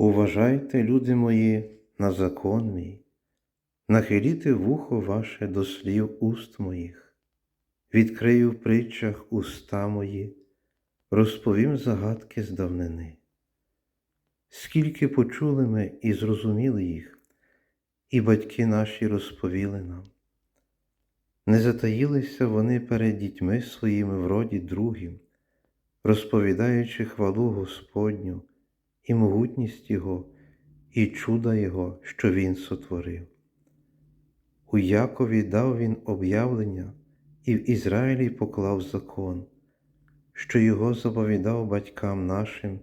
Уважайте, люди мої, на закон мій, нахиліте вухо ваше до слів уст моїх, відкрию в притчах уста мої, розповім загадки з давнини. Скільки почули ми і зрозуміли їх, і батьки наші розповіли нам. Не затаїлися вони перед дітьми своїми в роді другим, розповідаючи хвалу Господню і могутність Його, і чуда Його, що Він сотворив. У Якові дав він об'явлення і в Ізраїлі поклав закон, що його заповідав батькам нашим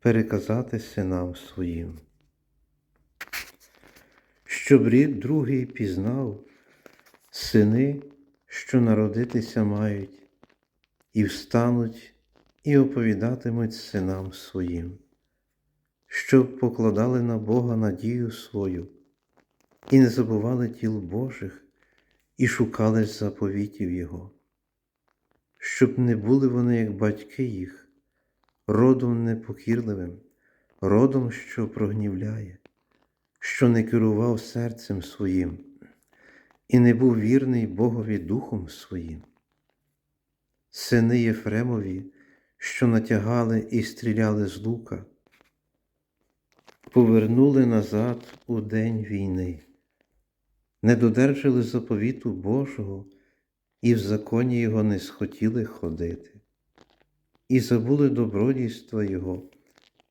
переказати синам своїм. Щоб рід другий пізнав, сини, що народитися мають, і встануть і оповідатимуть синам своїм щоб покладали на Бога надію свою, і не забували тіл Божих, і шукали заповітів Його, щоб не були вони, як батьки їх, родом непокірливим, родом, що прогнівляє, що не керував серцем своїм, і не був вірний Богові Духом своїм. Сини Єфремові, що натягали і стріляли з лука, повернули назад у день війни, не додержали заповіту Божого і в законі Його не схотіли ходити, і забули добродійства Його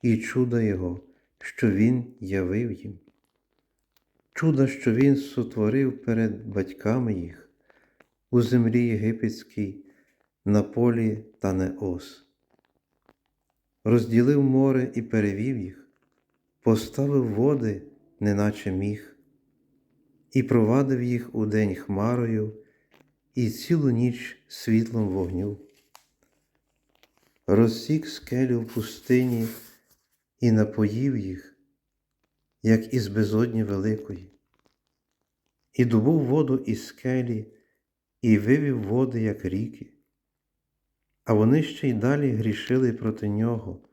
і чуда Його, що Він явив їм, чуда, що Він сотворив перед батьками їх у землі єгипетській, на полі та неос, розділив море і перевів їх поставив води, неначе міг, і провадив їх у день хмарою і цілу ніч світлом вогню. Розсік скелю в пустині і напоїв їх, як із безодні великої, і добув воду із скелі, і вивів води, як ріки, а вони ще й далі грішили проти нього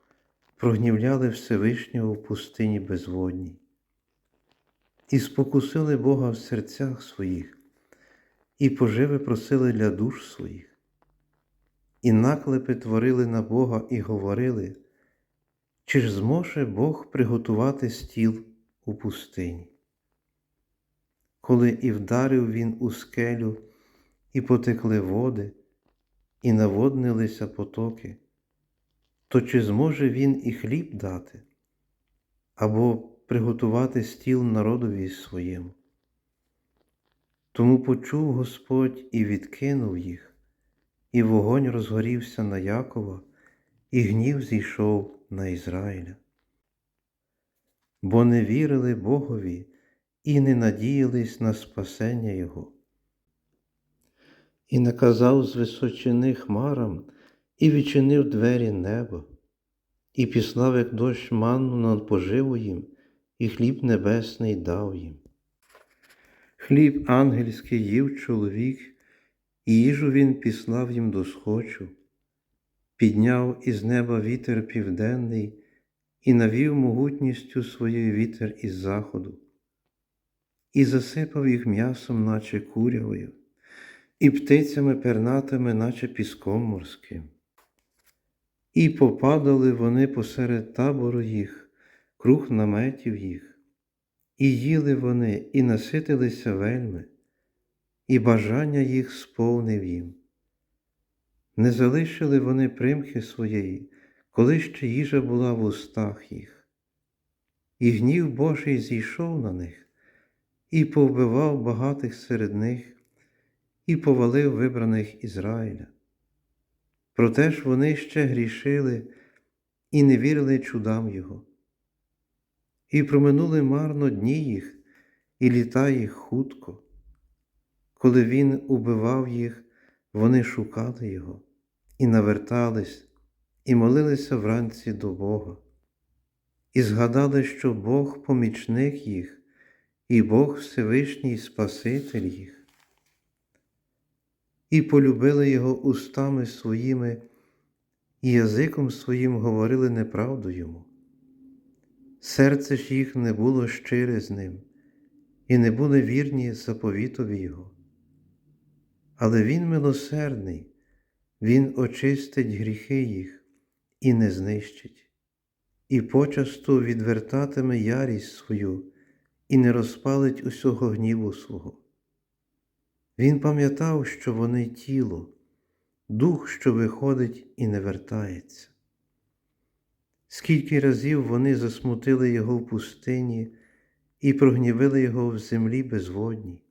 прогнівляли Всевишнього в пустині безводній, і спокусили Бога в серцях своїх, і поживи просили для душ своїх, і наклепи творили на Бога і говорили, чи ж зможе Бог приготувати стіл у пустині? Коли і вдарив він у скелю, і потекли води, і наводнилися потоки то чи зможе він і хліб дати або приготувати стіл народові своєму? Тому почув Господь і відкинув їх, і вогонь розгорівся на Якова, і гнів зійшов на Ізраїля. Бо не вірили Богові і не надіялись на спасення Його. І наказав з височини хмарам і відчинив двері неба, і післав, як дощ манну над поживу їм, і хліб небесний дав їм. Хліб ангельський їв чоловік, і їжу він післав їм до схочу, підняв із неба вітер південний і навів могутністю своєю вітер із заходу, і засипав їх м'ясом, наче курявою, і птицями пернатими, наче піском морським. І попадали вони посеред табору їх, круг наметів їх, і їли вони, і наситилися вельми, і бажання їх сповнив їм. Не залишили вони примхи своєї, коли ще їжа була в устах їх. І гнів Божий зійшов на них, і повбивав багатих серед них, і повалив вибраних Ізраїля. Проте ж вони ще грішили і не вірили чудам Його, І проминули марно дні їх, і літа їх хутко. Коли він убивав їх, вони шукали його, і навертались, і молилися вранці до Бога, і згадали, що Бог помічник їх, і Бог Всевишній Спаситель їх. І полюбили його устами своїми, і язиком своїм говорили неправду йому. Серце ж їх не було щире з ним, і не були вірні заповітові Його. Але Він милосердний, Він очистить гріхи їх і не знищить, і почасту відвертатиме ярість свою і не розпалить усього гніву свого. Він пам'ятав, що вони тіло, дух, що виходить і не вертається. Скільки разів вони засмутили його в пустині і прогнівили його в землі безводній.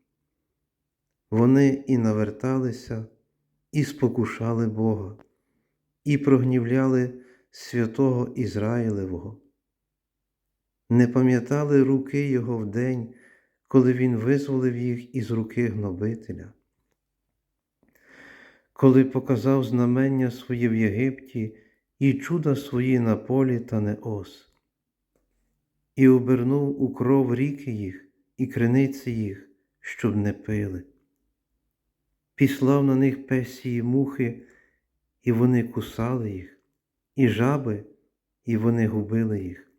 Вони і наверталися, і спокушали Бога, і прогнівляли святого Ізраїлевого. Не пам'ятали руки Його в день, коли Він визволив їх із руки гнобителя, коли показав знамення свої в Єгипті і чуда свої на полі та не ос, і обернув у кров ріки їх і криниці їх, щоб не пили. Післав на них песії мухи, і вони кусали їх, і жаби, і вони губили їх,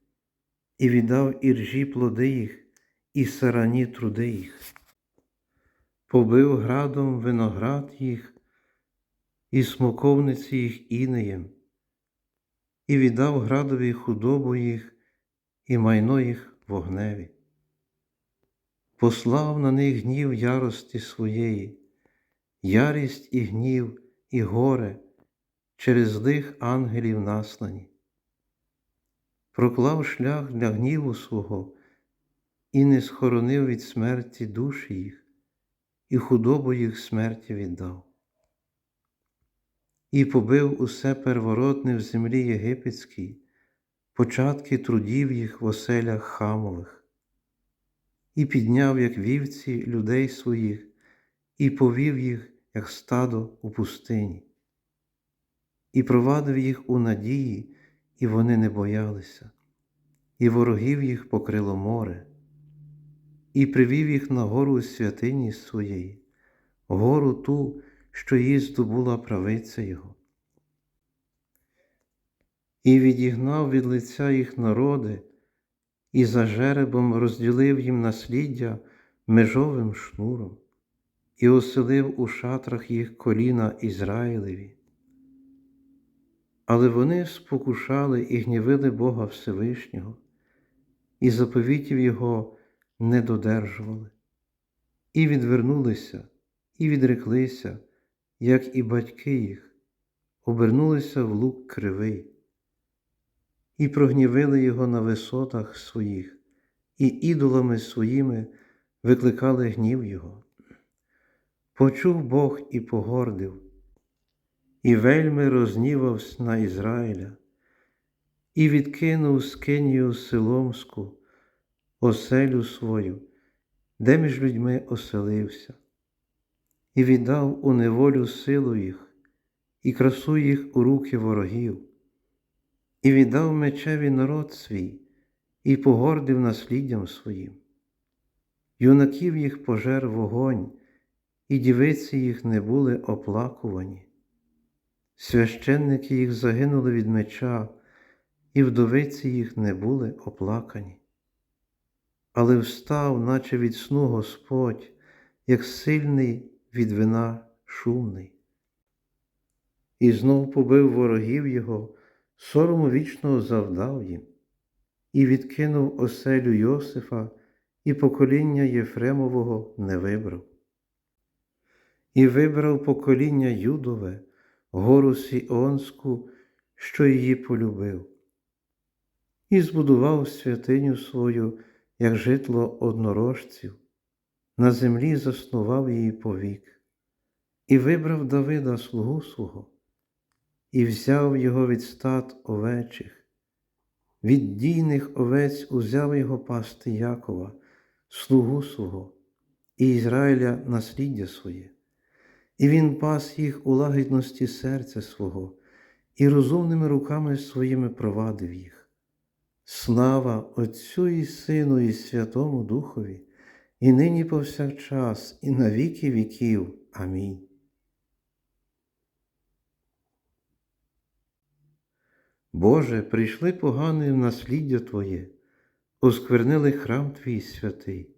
і віддав іржі плоди їх, і сарані труди їх, побив градом виноград їх, і смоковниці їх інеєм, і віддав градові худобу їх, і майно їх вогневі. Послав на них гнів ярості своєї, ярість і гнів, і горе через злих ангелів наслані, проклав шлях для гніву свого і не схоронив від смерті душі їх, і худобу їх смерті віддав. І побив усе первородне в землі єгипетській, початки трудів їх в оселях хамових, і підняв, як вівці, людей своїх, і повів їх, як стадо у пустині, і провадив їх у надії, і вони не боялися, і ворогів їх покрило море, і привів їх на гору святині своєї, гору ту, що її здобула правиця Його. І відігнав від лиця їх народи, і за жеребом розділив їм насліддя межовим шнуром, і оселив у шатрах їх коліна Ізраїлеві. Але вони спокушали і гнівили Бога Всевишнього, і заповітів Його не додержували, і відвернулися, і відреклися, як і батьки їх, обернулися в лук кривий, і прогнівили його на висотах своїх, і ідолами своїми викликали гнів Його. Почув Бог і погордив, і вельми рознівався на Ізраїля, і відкинув скинію Силомську, оселю свою, де між людьми оселився, і віддав у неволю силу їх, і красу їх у руки ворогів, і віддав мечеві народ свій, і погордив насліддям своїм. Юнаків їх пожер вогонь, і дівиці їх не були оплакувані. Священники їх загинули від меча, і вдовиці їх не були оплакані. Але встав, наче від сну Господь, як сильний від вина шумний. І знов побив ворогів його, сорому вічного завдав їм, і відкинув оселю Йосифа, і покоління Єфремового не вибрав. І вибрав покоління Юдове, гору Сіонську, що її полюбив, і збудував святиню свою, як житло однорожців, на землі заснував її повік, і вибрав Давида слугу свого, і взяв його від стад овечих, Від дійних овець узяв його пасти Якова, слугу свого, і Ізраїля насліддя своє, і він пас їх у лагідності серця свого, і розумними руками своїми провадив їх. Слава Отцю і Сину, і Святому Духові, і нині повсякчас, і на віки віків. Амінь. Боже, прийшли погани в насліддя Твоє, осквернили храм Твій святий,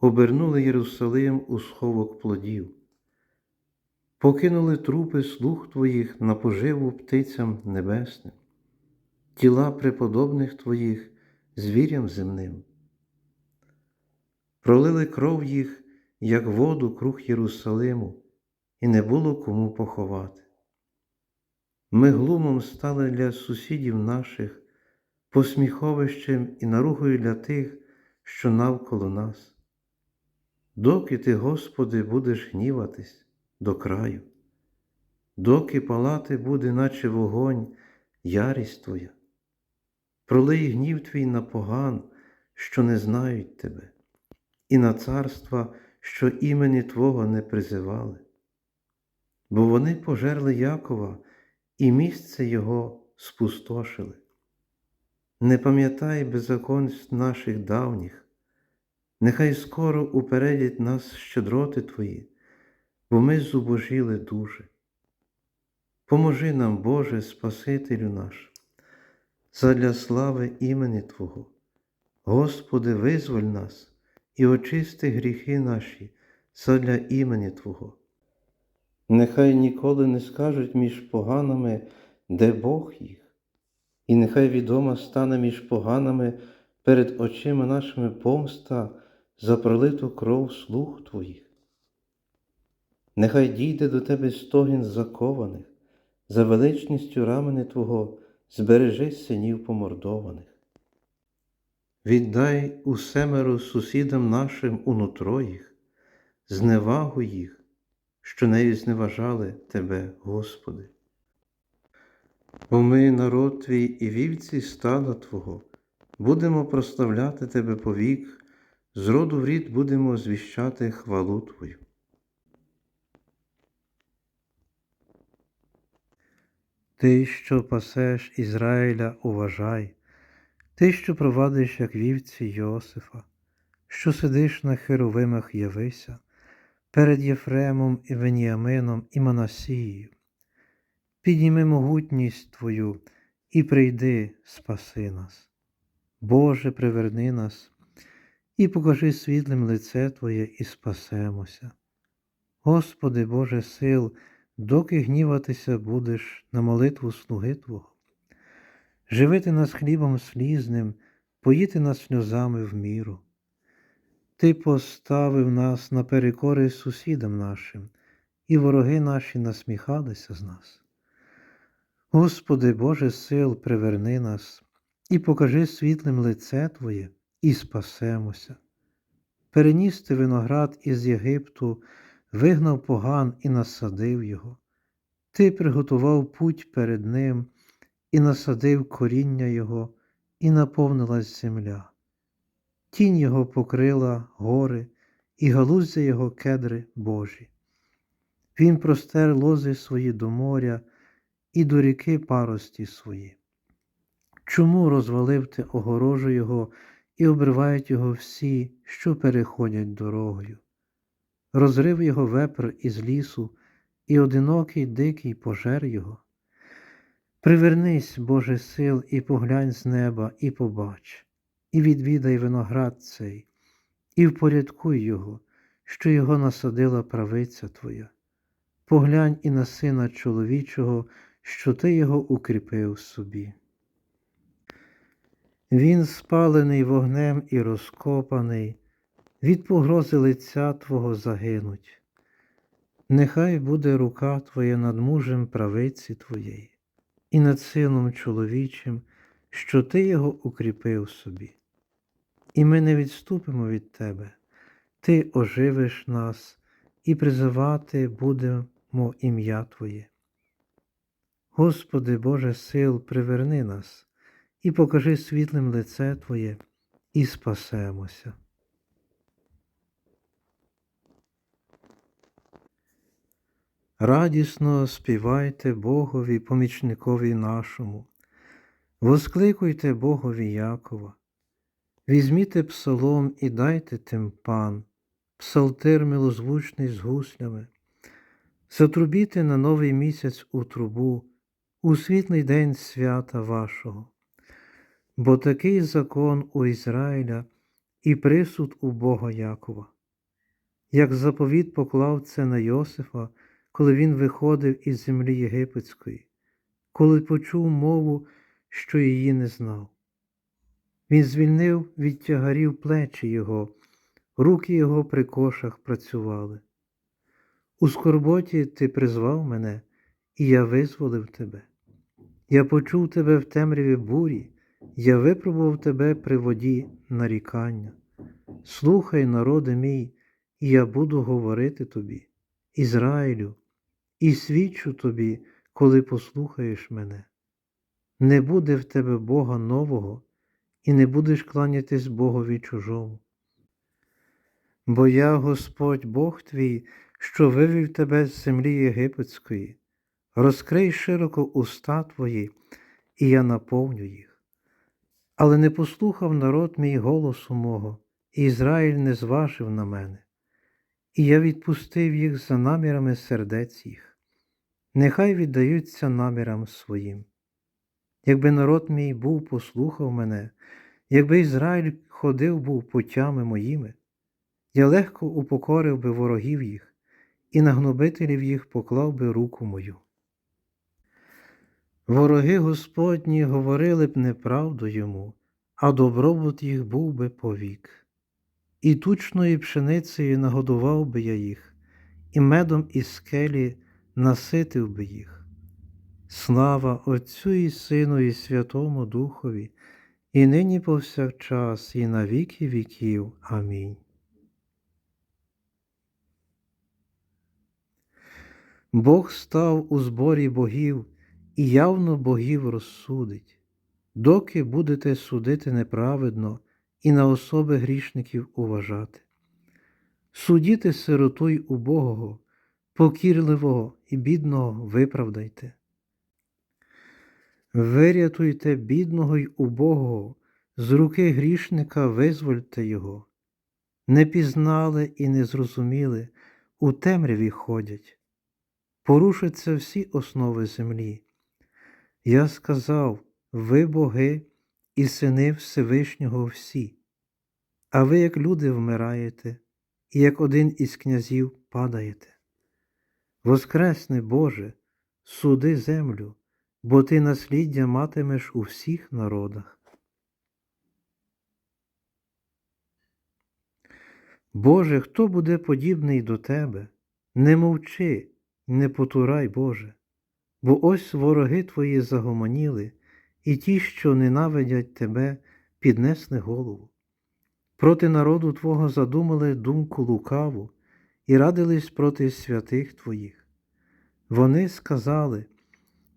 обернули Єрусалим у сховок плодів, покинули трупи слуг Твоїх на поживу птицям небесним, тіла преподобних Твоїх звірям земним. Пролили кров їх, як воду круг Єрусалиму, і не було кому поховати. Ми глумом стали для сусідів наших, посміховищем і наругою для тих, що навколо нас. Доки ти, Господи, будеш гніватись до краю, доки палати буде, наче вогонь, ярість Твоя, пролий гнів Твій на поган, що не знають Тебе, і на царства, що імені Твого не призивали, бо вони пожерли Якова і місце його спустошили. Не пам'ятай беззаконств наших давніх, нехай скоро упередять нас щедроти Твої, бо ми зубожіли дуже. Поможи нам, Боже, Спасителю наш, задля слави імені Твого. Господи, визволь нас і очисти гріхи наші задля імені Твого. Нехай ніколи не скажуть між поганими, де Бог їх, і нехай відома стане між поганими перед очима нашими помста за пролиту кров слуг Твоїх. Нехай дійде до Тебе стогін закованих, за величністю рамени Твого збережи синів помордованих. Віддай усемеро сусідам нашим у нутро їх, зневагу їх, що нею зневажали Тебе, Господи. Бо ми, народ Твій і вівці стада Твого, будемо прославляти Тебе повік, з роду в рід будемо звіщати хвалу Твою. Ти, що пасеш Ізраїля, уважай, ти, що провадиш, як вівці Йосифа, що сидиш на херовимах явися, перед Єфремом і Веніамином і Манасією. Підніми могутність Твою і прийди, спаси нас. Боже, приверни нас і покажи світлим лице Твоє і спасемося. Господи, Боже сил, доки гніватися будеш на молитву слуги Твого. Живити нас хлібом слізним, поїти нас сльозами в міру. Ти поставив нас на перекори сусідам нашим, і вороги наші насміхалися з нас. Господи, Боже сил, приверни нас і покажи світлим лице Твоє, і спасемося. Переніс ти виноград із Єгипту, вигнав поган і насадив його. Ти приготував путь перед ним і насадив коріння його, і наповнилась земля. Тінь його покрила гори, і галуздя його кедри Божі. Він простер лози свої до моря і до ріки парості свої. Чому розвалив ти огорожу його і обривають його всі, що переходять дорогою? Розрив його вепр із лісу, і одинокий дикий пожер його. Привернись, Боже сил, і поглянь з неба, і побач, і відвідай виноград цей, і впорядкуй його, що його насадила правиця Твоя. Поглянь і на сина чоловічого, що ти його укріпив собі. Він спалений вогнем і розкопаний, від погрози лиця Твого загинуть. Нехай буде рука Твоя над мужем правиці Твоєї, і над сином чоловічим, що Ти його укріпив собі. І ми не відступимо від Тебе, Ти оживиш нас і призивати будемо ім'я Твоє. Господи Боже сил, приверни нас і покажи світлим лице Твоє, і спасемося. Радісно співайте Богові, помічникові нашому, воскликуйте Богові Якова, візьміте псалом і дайте тимпан, псалтир милозвучний з гуслями, затрубіте на новий місяць у трубу, у світлий день свята вашого, бо такий закон у Ізраїля і присуд у Бога Якова, як заповіт поклав це на Йосифа, коли він виходив із землі єгипетської, коли почув мову, що її не знав. Він звільнив від тягарів плечі його, руки його при кошах працювали. У скорботі ти призвав мене, і я визволив тебе. Я почув тебе в темряві бурі, я випробував тебе при воді нарікання. Слухай, народи мій, і я буду говорити тобі, Ізраїлю, і свідчу тобі, коли послухаєш мене. Не буде в тебе Бога нового, і не будеш кланятись Богові чужому. Бо я, Господь Бог твій, що вивів тебе з землі єгипетської, розкрий широко уста твої, і я наповню їх. Але не послухав народ мій голосу мого, і Ізраїль не зважив на мене, і я відпустив їх за намірами сердець їх. Нехай віддаються намірам своїм. Якби народ мій був послухав мене, якби Ізраїль ходив був путями моїми, я легко упокорив би ворогів їх, і на гнобителів їх поклав би руку мою. Вороги Господні говорили б неправду йому, а добробут їх був би повік. І тучною пшеницею нагодував би я їх, і медом із скелі наситив би їх. Слава Отцю і Сину, і Святому Духові, і нині повсякчас, і на віки віків. Амінь. Бог став у зборі богів і явно богів розсудить, доки будете судити неправедно і на особи грішників уважати. Судіти сироту й убогого, покірливого і бідного виправдайте. Вирятуйте бідного й убогого, з руки грішника визвольте його. Не пізнали і не зрозуміли, у темряві ходять. Порушаться всі основи землі. Я сказав, ви боги і сини Всевишнього всі, а ви, як люди, вмираєте, і як один із князів падаєте. Воскресне Боже, суди землю, бо ти насліддя матимеш у всіх народах. Боже, хто буде подібний до Тебе? Не мовчи, не потурай, Боже, бо ось вороги Твої загомоніли, і ті, що ненавидять Тебе, піднесли голову. Проти народу Твого задумали думку лукаву і радились проти святих Твоїх. Вони сказали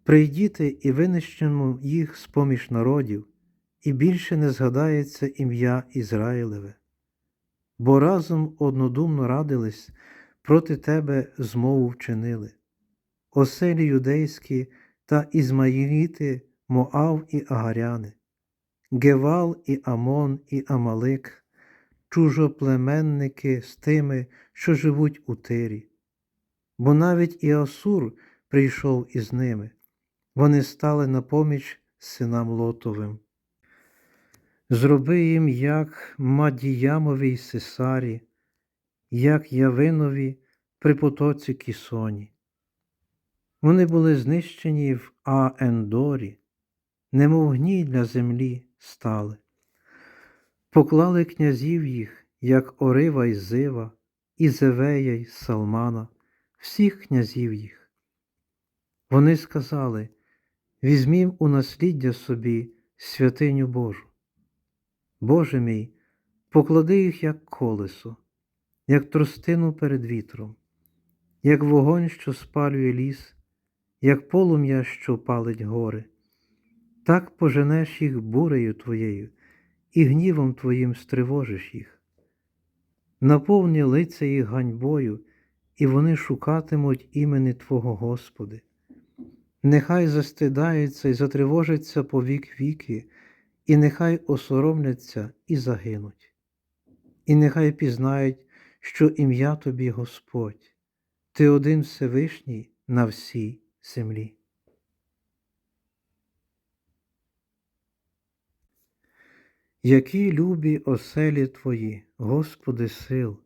Прийдіте і винищимо їх з поміж народів, і більше не згадається ім'я Ізраїлеве, бо разом однодумно радились, проти тебе змову вчинили. Оселі юдейські та Ізмаїліти, Моав і Агаряни, Гевал і Амон і Амалик, чужоплеменники з тими, що живуть у тирі. Бо навіть і Асур прийшов із ними, вони стали на поміч синам Лотовим. Зроби їм, як Мадіямовій Сесарі, як Явинові при потоці Кісоні. Вони були знищені в Аендорі, немов гній для землі стали. Поклали князів їх, як Орива й Зива, і Зевея й Салмана, всіх князів їх. Вони сказали Візьмім у насліддя собі святиню Божу. Боже мій, поклади їх, як колесо, як тростину перед вітром, як вогонь, що спалює ліс, як полум'я, що палить гори. так поженеш їх бурею твоєю, і гнівом твоїм стривожиш їх. Наповні лиця їх ганьбою, і вони шукатимуть імені Твого Господи. Нехай застидаються і затривожаться по вік віки, і нехай осоромляться і загинуть. І нехай пізнають, що ім'я Тобі Господь, Ти один Всевишній на всій землі. Які любі оселі Твої, Господи сил,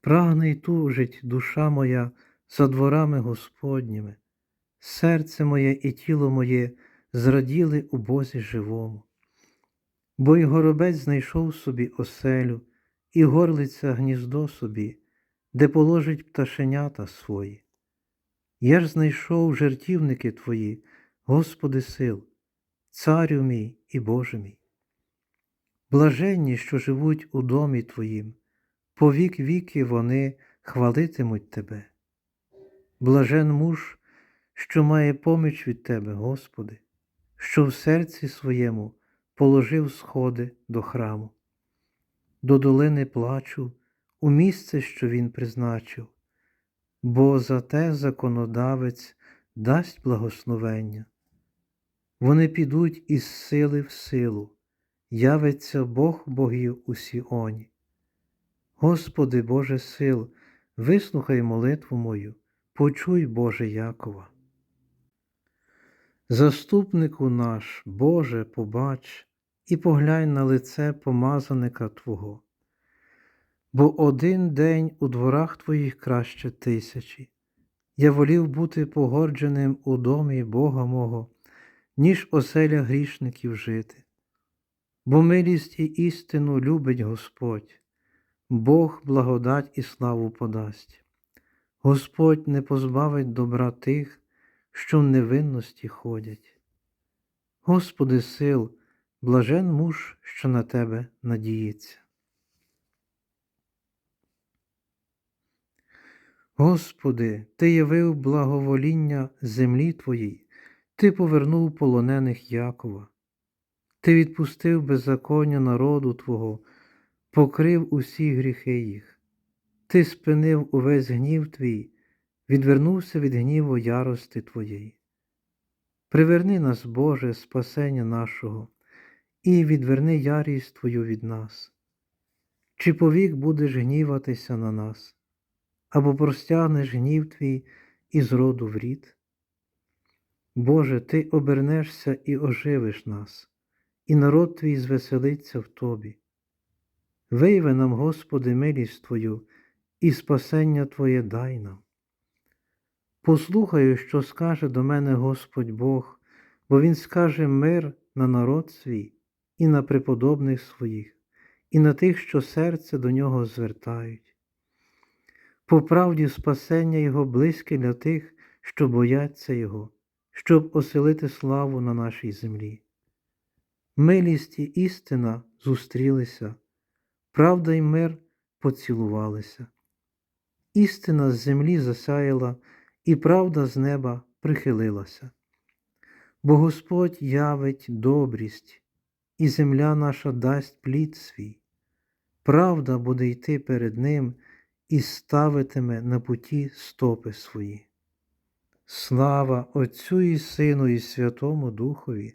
прагне й тужить душа моя за дворами Господніми, серце моє і тіло моє зраділи у Бозі живому, бо й горобець знайшов собі оселю, і горлиця гніздо собі, де положить пташенята свої. Я ж знайшов жертівники Твої, Господи сил, Царю мій і Боже мій. Блаженні, що живуть у домі Твоїм, по вік віки вони хвалитимуть Тебе. Блажен муж, що має поміч від Тебе, Господи, що в серці своєму положив сходи до храму, до долини плачу, у місце, що він призначив, бо за те законодавець дасть благословення. Вони підуть із сили в силу явиться Бог богів у Сіоні. Господи Боже сил, вислухай молитву мою, почуй Боже Якова. Заступнику наш, Боже, побач і поглянь на лице помазаника Твого, бо один день у дворах Твоїх краще тисячі. Я волів бути погодженим у домі Бога мого, ніж оселя грішників жити бо милість і істину любить Господь, Бог благодать і славу подасть. Господь не позбавить добра тих, що в невинності ходять. Господи сил, блажен муж, що на Тебе надіється. Господи, Ти явив благовоління землі Твоїй, Ти повернув полонених Якова. Ти відпустив беззаконня народу Твого, покрив усі гріхи їх. Ти спинив увесь гнів Твій, відвернувся від гніву ярости Твоєї. Приверни нас, Боже, спасення нашого, і відверни ярість Твою від нас. Чи повік будеш гніватися на нас, або простягнеш гнів Твій із роду в рід? Боже, Ти обернешся і оживиш нас і народ твій звеселиться в тобі. Вийви нам, Господи, милість Твою, і спасення Твоє дай нам. Послухаю, що скаже до мене Господь Бог, бо Він скаже мир на народ свій і на преподобних своїх, і на тих, що серце до нього звертають. По правді спасення Його близьке для тих, що бояться Його, щоб оселити славу на нашій землі. Милість і істина зустрілися, правда й мир поцілувалися. Істина з землі засяяла, і правда з неба прихилилася. Бо Господь явить добрість, і земля наша дасть плід свій. Правда буде йти перед Ним і ставитиме на путі стопи свої. Слава Отцю і Сину, і Святому Духові!